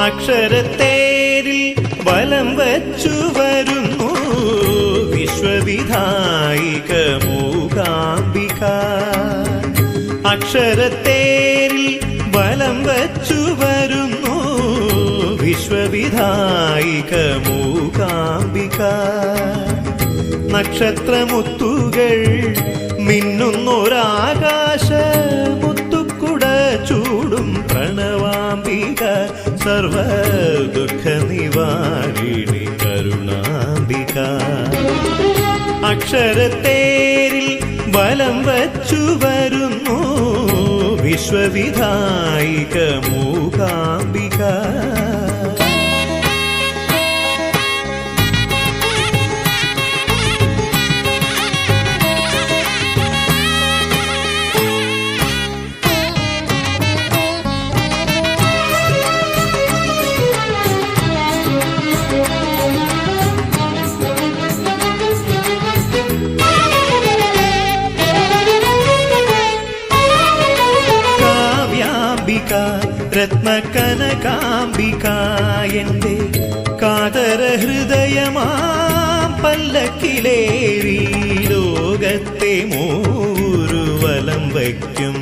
അക്ഷരത്തേരിൽ വലം വച്ചു വരുന്നു. വിശ്വവിധായിക മൂകാംബിക അക്ഷരത്തേരിൽ വലം വച്ചു വരുന്നു. വിശ്വവിധായിക മൂകാംബിക നക്ഷത്രമുത്തുകൾ സർവ ദുഃഖ നിവാരിണി കരുണാംബിക അക്ഷരത്തേരിൽ ബലം വച്ചു വരുന്നു വിശ്വവിധായിക മൂകാംബിക. കാവ്യാംബിക രത്നകനകാംബിക എന്റെ കാതര ഹൃദയമാം പല്ലക്കിലേറി ലോകത്തെ മൂരുവലം വയ്ക്കും.